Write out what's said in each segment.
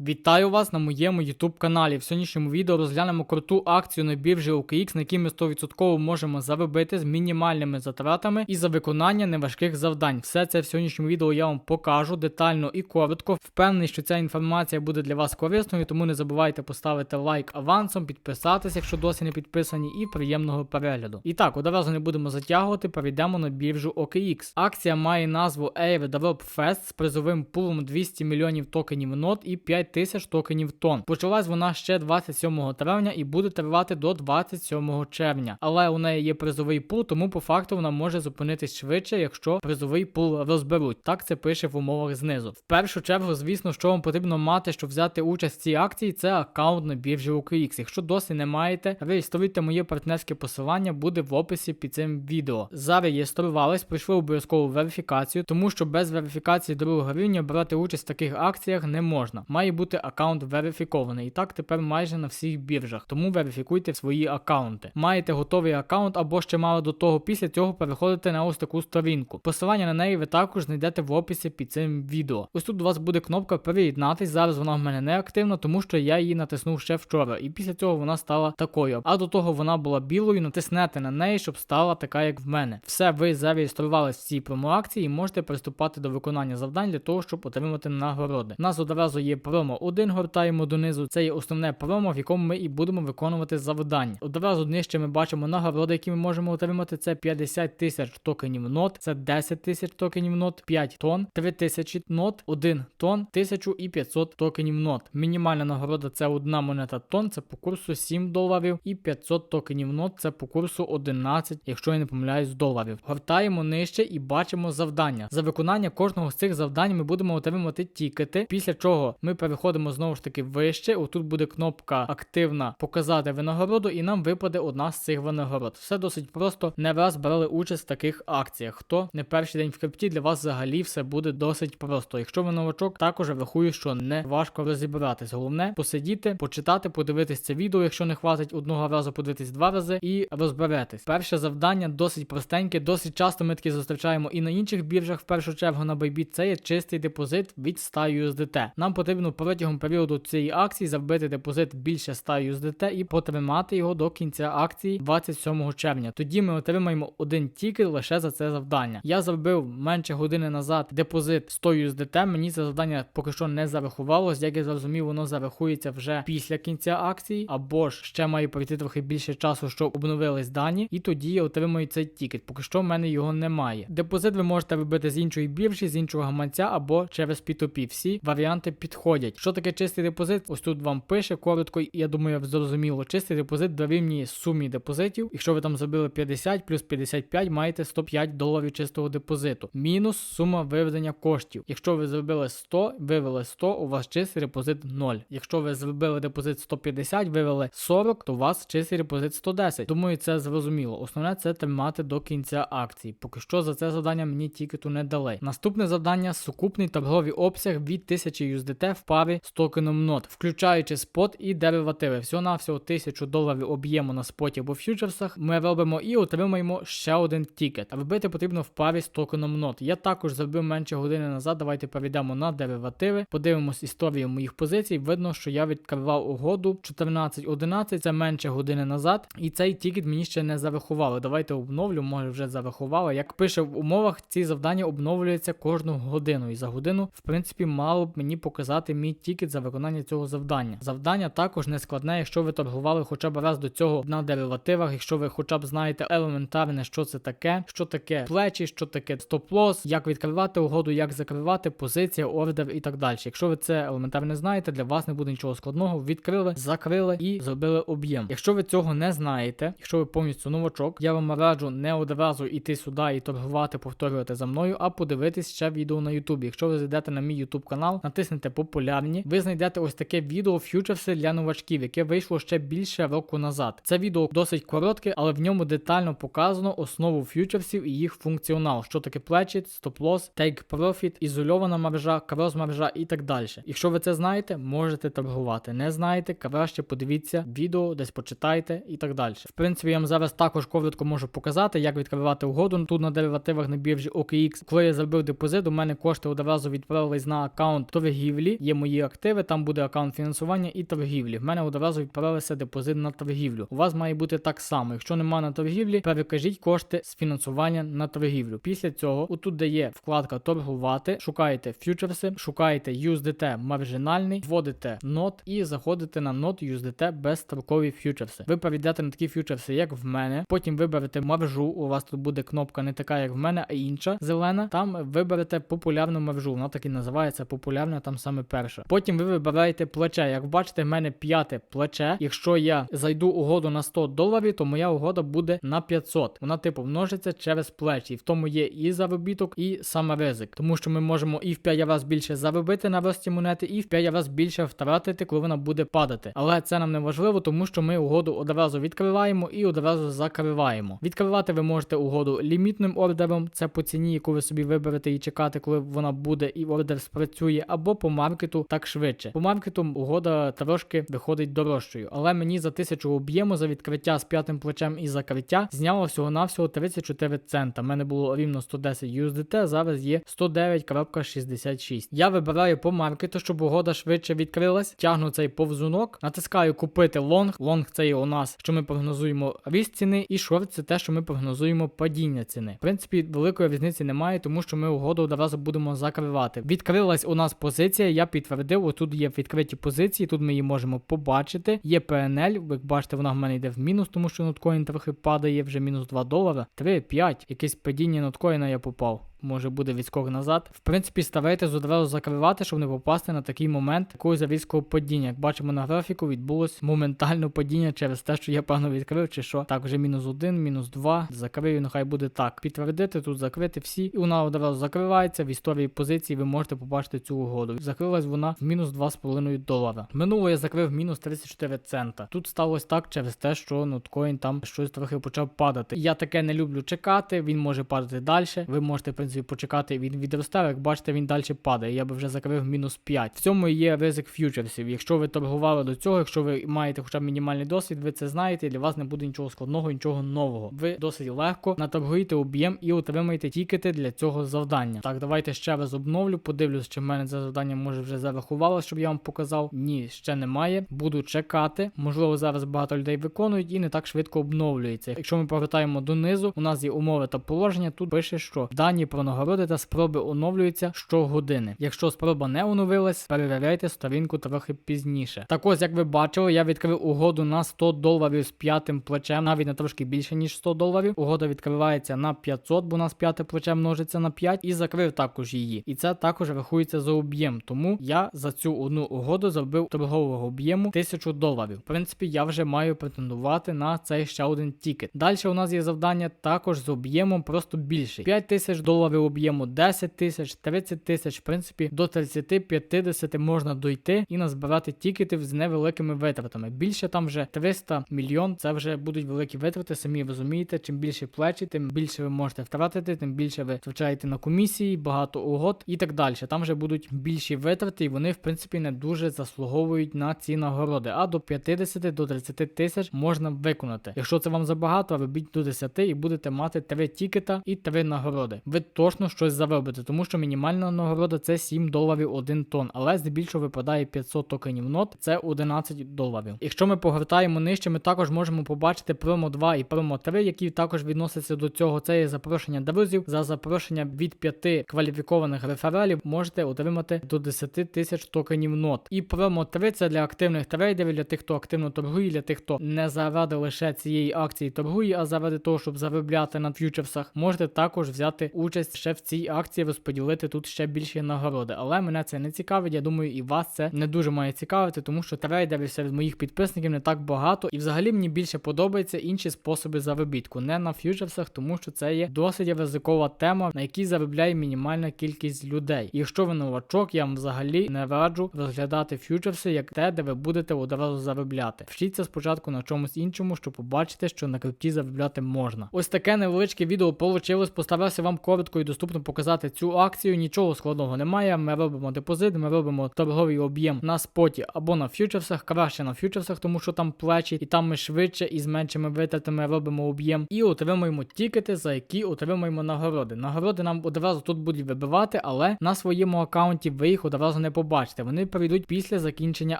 Вітаю вас на моєму YouTube каналі. В сьогоднішньому відео розглянемо круту акцію на біржі OKX, на якій ми 100% можемо заробити з мінімальними затратами і за виконання неважких завдань. Все це в сьогоднішньому відео я вам покажу детально і коротко. Впевнений, що ця інформація буде для вас корисною, тому не забувайте поставити лайк авансом, підписатися, якщо досі не підписані, і приємного перегляду. І так, одразу не будемо затягувати, перейдемо на біржу OKX. Акція має назву Air Develop Fest з призовим пулом 200 мільйонів токенів нот і 5 тисяч токенів тон. Почалась вона ще 27 травня і буде тривати до 27 червня. Але у неї є призовий пул, тому по факту вона може зупинитись швидше, якщо призовий пул розберуть. Так це пише в умовах знизу. В першу чергу, звісно, що вам потрібно мати, щоб взяти участь в цій акції, це аккаунт на біржі OKX. Якщо досі не маєте, реєструйте моє партнерське посилання, буде в описі під цим відео. Зареєструвались, пройшли обов'язкову верифікацію, тому що без верифікації другого рівня брати участь в таких акціях не можна. Має бути аккаунт верифікований. І так тепер майже на всіх біржах. Тому верифікуйте свої аккаунти. Маєте готовий аккаунт або ще мало до того. Після цього переходите на ось таку сторінку. Посилання на неї ви також знайдете в описі під цим відео. Ось тут у вас буде кнопка приєднатись. Зараз вона в мене не активна, тому що я її натиснув ще вчора. І після цього вона стала такою. А до того вона була білою. Натиснете на неї, щоб стала така, як в мене. Все, ви зареєструвалися в цій промоакції і можете приступати до виконання завдань для того, щоб отримати нагороди. У нас одразу є промо 1, гортаємо донизу. Це є основне промо, в якому ми і будемо виконувати завдання. Одразу нижче ми бачимо нагороди, які ми можемо отримати. Це 50 тисяч токенів нот, це 10 тисяч токенів нот, 5 тонн, 3 тисячі нот, 1 тонн, 1500 токенів нот. Мінімальна нагорода це одна монета тонн, це по курсу 7 доларів, і 500 токенів нот це по курсу 11, якщо я не помиляюсь, доларів. Гортаємо нижче і бачимо завдання. За виконання кожного з цих завдань ми будемо отримувати тікети, після чого ми переходимо знову ж таки вище. Отут буде кнопка активна показати винагороду, і нам випаде одна з цих винагород. Все досить просто. Не раз брали участь в таких акціях. Хто не перший день в крипті, для вас взагалі все буде досить просто. Якщо ви новачок, також рахую, що не важко розібратись. Головне посидіти, почитати, подивитись це відео, якщо не хватить одного разу, подивитись два рази і розберетесь. Перше завдання досить простеньке, досить часто ми такі зустрічаємо і на інших біржах, в першу чергу на Bybit, це є чистий депозит від 100 USDT. Нам потрібно протягом періоду цієї акції забити депозит більше 100 USDT і потримати його до кінця акції 27 червня. Тоді ми отримаємо один тікет лише за це завдання. Я зробив менше години назад депозит 100 USDT, Мені це завдання поки що не зарахувалось. Як я зрозумів, воно зарахується вже після кінця акції, або ж ще має пройти трохи більше часу, щоб обновились дані, і тоді я отримую цей тікет. Поки що в мене його немає. Депозит ви можете робити з іншої біржі, з іншого гаманця або через P2P. Всі варіанти підходять. Що таке чистий депозит? Ось тут вам пише коротко, і я думаю, зрозуміло. Чистий депозит дорівнює сумі депозитів. Якщо ви там зробили 50 плюс 55, маєте 105 доларів чистого депозиту. Мінус сума виведення коштів. Якщо ви зробили 100, вивели 100, у вас чистий депозит 0. Якщо ви зробили депозит 150, вивели 40, то у вас чистий депозит 110. Думаю, це зрозуміло. Основне це тримати до кінця акції. Поки що за це завдання мені тікету не дали. Наступне завдання сукупний торговий обсяг від 1000 USDT в парі з токеном NOT, включаючи спот і деривативи. Всього на всього 1000 доларів об'єму на споті або фьючерсах. Ми робимо і отримаємо ще один тікет. А Робити потрібно в парі з токеном NOT. Я також зробив менше години назад. Давайте перейдемо на деривативи. Подивимось історію моїх позицій. Видно, що я відкривав угоду 14.11, це менше години назад. І цей тікет мені ще не зарахували. Давайте обновлю, може вже зарахували. Як пише в умовах, ці завдання обновлюються кожну годину. І за годину, в принципі, мало б мені показати мій тікет за виконання цього завдання. Завдання також не складне, якщо ви торгували хоча б раз до цього на деривативах, якщо ви хоча б знаєте елементарне, що це таке, що таке плечі, що таке стоп-лосс, як відкривати угоду, як закривати, позиція, ордер і так далі. Якщо ви це елементарно знаєте, для вас не буде нічого складного. Відкрили, закрили і зробили об'єм. Якщо ви цього не знаєте, якщо ви повністю новачок, я вам раджу не одразу йти сюди і торгувати, повторювати за мною, а подивитись ще відео на Ютубі. Якщо ви зайдете на мій Ютуб канал, натиснете популярні, ви знайдете ось таке відео фьючерси для новачків, яке вийшло ще більше року назад. Це відео досить коротке, але в ньому детально показано основу фьючерсів і їх функціонал, що таке плечі, стоп-лосс, take profit, ізольована мережа, крос-мережа і так далі. Якщо ви це знаєте, можете торгувати. Не знаєте, краще подивіться відео, десь почитайте і так далі. В принципі, я вам зараз також коротко можу показати, як відкривати угоду тут на деривативах на біржі OKX. Коли я зробив депозит, у мене кошти одразу відправились на аккаунт торгівлі, є мої активи, там буде аккаунт фінансування і торгівлі. В мене одразу відправилися депозит на торгівлю. У вас має бути так само. Якщо немає на торгівлі, перекажіть кошти з фінансування на торгівлю. Після цього, отут де є вкладка торгувати, шукаєте фьючерси, шукаєте USDT маржинальний, вводите нот і заходите на нот USDT безстрокові фьючерси. Ви перейдете на такі фьючерси, як в мене. Потім виберете маржу. У вас тут буде кнопка не така, як в мене, а інша зелена. Там виберете популярну маржу. Вона так і називається популярна, там саме перша. Потім ви вибираєте плече. Як бачите, в мене п'яте плече. Якщо я зайду угоду на 100 доларів, то моя угода буде на 500. Вона типу множиться через плечі. І в тому є і заробіток, і саме ризик. Тому що ми можемо і в 5 разів більше заробити на рості монети, і в 5 разів більше втратити, коли вона буде падати. Але це нам не важливо, тому що ми угоду одразу відкриваємо і одразу закриваємо. Відкривати ви можете угоду лімітним ордером, це по ціні, яку ви собі виберете і чекати, коли вона буде, і ордер спрацює, або по маркету так швидше. По маркету угода трошки виходить дорожчою, але мені за тисячу об'єму за відкриття з п'ятим плечем і закриття зняло всього навсього 34 цента. У мене було рівно 110 USDT, зараз є 109.66. Я вибираю по маркету, щоб угода швидше відкрилась. Тягну цей повзунок, натискаю купити лонг. Лонг це є у нас, що ми прогнозуємо ріст ціни, і шорт це те, що ми прогнозуємо падіння ціни. В принципі, великої різниці немає, тому що ми угоду одразу будемо закривати. Відкрилась у нас позиція, я підтвердив. Отут є відкриті позиції, тут ми її можемо побачити. Є PNL, як бачите, вона в мене йде в мінус, тому що ноткоін трохи падає, вже мінус 2 долара. 3, 5. Якесь падіння ноткоїна я попав. Може буде відскок назад. В принципі, старайтесь одразу закривати, щоб не попасти на такий момент якогось різкого падіння. Як бачимо на графіку, відбулось моментально падіння через те, що я певно відкрив, чи що. Так, вже мінус 1, мінус 2. Закрию, нехай буде так. Підтвердити, тут закрити всі. І вона одразу закривається. В історії позиції ви можете побачити цю угоду. Закрилась вона в мінус 2,5 долара. Минуло я закрив мінус 34 цента. Тут сталося так через те, що ноткоін там щось трохи почав падати. Я таке не люблю чекати, він може падати далі. Ви можете, в принципі, почекати, він відросте. Як бачите, він далі падає. Я би вже закрив мінус 5. В цьому є ризик ф'ючерсів. Якщо ви торгували до цього, якщо ви маєте хоча б мінімальний досвід, ви це знаєте, для вас не буде нічого складного, нічого нового. Ви досить легко наторгуєте об'єм і отримаєте тікети для цього завдання. Так, давайте ще раз обновлю. Подивлюсь, чи в мене це завдання може вже зарахувало, щоб я вам показав. Ні, ще немає. Буду чекати. Можливо, зараз багато людей виконують і не так швидко обновлюється. Якщо ми повертаємо донизу, у нас є умови та положення. Тут пише, що дані про нагороди та спроби оновлюються щогодини. Якщо спроба не оновилась, перевіряйте сторінку трохи пізніше. Так ось, як ви бачили, я відкрив угоду на 100 доларів з п'ятим плечем, навіть на трошки більше ніж 100 доларів. Угода відкривається на 500, бо у нас п'яте плече множиться на 5, і закрив також її. І це також рахується за об'єм. Тому я за цю одну угоду зробив торгового об'єму 1000 доларів. В принципі, я вже маю претендувати на цей ще один тікет. Далі у нас є завдання також з об'ємом просто більший. 5000 доларів об'єму, 10 тисяч, 30 тисяч, в принципі, до 30-50 можна дойти і назбирати тікетів з невеликими витратами. Більше там вже 300 мільйон. Це вже будуть великі витрати. Самі розумієте, чим більше плечі, тим більше ви можете втратити, тим більше ви втрачаєте на комісії, багато угод і так далі. Там вже будуть більші витрати, і вони, в принципі, не дуже заслуговують на ці нагороди. А до 50 до 30 тисяч можна виконати. Якщо це вам забагато, робіть до 10 і будете мати 3 тікета і 3 нагороди. Ви точно щось заробите, тому що мінімальна нагорода це 7 доларів 1 тон, але здебільшого випадає 500 токенів нот, це 11 доларів. Якщо ми погортаємо нижче, ми також можемо побачити промо 2 і промо 3, які також відносяться до цього. Це є запрошення друзів. За запрошення від 5 кваліфікованих рефералів можете отримати до 10 тисяч токенів нот. І промо 3 це для активних трейдерів, для тих, хто активно торгує, для тих, хто не заради лише цієї акції торгує, а заради того, щоб заробляти на ф'ючерсах, можете також взяти участь ще в цій акції, розподілити тут ще більші нагороди. Але мене це не цікавить. Я думаю, і вас це не дуже має цікавити, тому що трейдерів серед моїх підписників не так багато. І взагалі мені більше подобаються інші способи заробітку, не на ф'ючерсах, тому що це є досить ризикова тема, на якій заробляє мінімальна кількість людей. І якщо ви новачок, я вам взагалі не раджу розглядати ф'ючерси як те, де ви будете одразу заробляти. Вчіться спочатку на чомусь іншому, щоб побачити, що на крипті заробляти можна. Ось таке невеличке відео получилось. Постарався вам коротко кнопочкою доступно показати цю акцію. Нічого складного немає. Ми робимо депозит, ми робимо торговий об'єм на споті або на фьючерсах. Краще на фьючерсах, тому що там плечі, і там ми швидше і з меншими витратами робимо об'єм і отримуємо тікети, за які отримуємо нагороди. Нагороди нам одразу тут будуть вибивати, але на своєму аккаунті ви їх одразу не побачите. Вони прийдуть після закінчення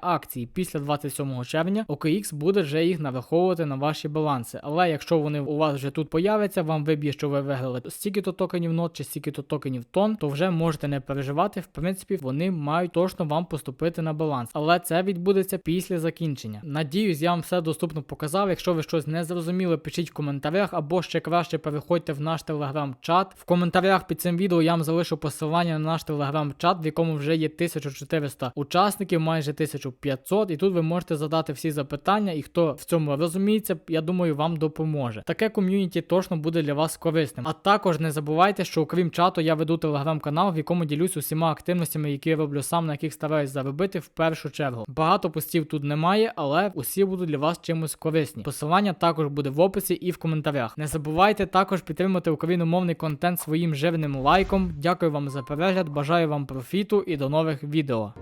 акції. Після 27 червня OKX буде вже їх нараховувати на ваші баланси. Але якщо вони у вас вже тут появляться, вам виб'є, що ви виграли стільки-то токенів нот чи стільки-то токенів тон, то вже можете не переживати. В принципі, вони мають точно вам поступити на баланс. Але це відбудеться після закінчення. Надіюсь, я вам все доступно показав. Якщо ви щось не зрозуміли, пишіть в коментарях або ще краще переходьте в наш телеграм-чат. В коментарях під цим відео я вам залишу посилання на наш телеграм-чат, в якому вже є 1400 учасників, майже 1500. І тут ви можете задати всі запитання, і хто в цьому розуміється, я думаю, вам допоможе. Таке ком'юніті точно буде для вас корисним. А також не забувайте, що окрім чату я веду телеграм-канал, в якому ділюсь усіма активностями, які я роблю сам, на яких стараюсь заробити в першу чергу. Багато постів тут немає, але усі будуть для вас чимось корисні. Посилання також буде в описі і в коментарях. Не забувайте також підтримати україномовний контент своїм жирним лайком. Дякую вам за перегляд, бажаю вам профіту і до нових відео.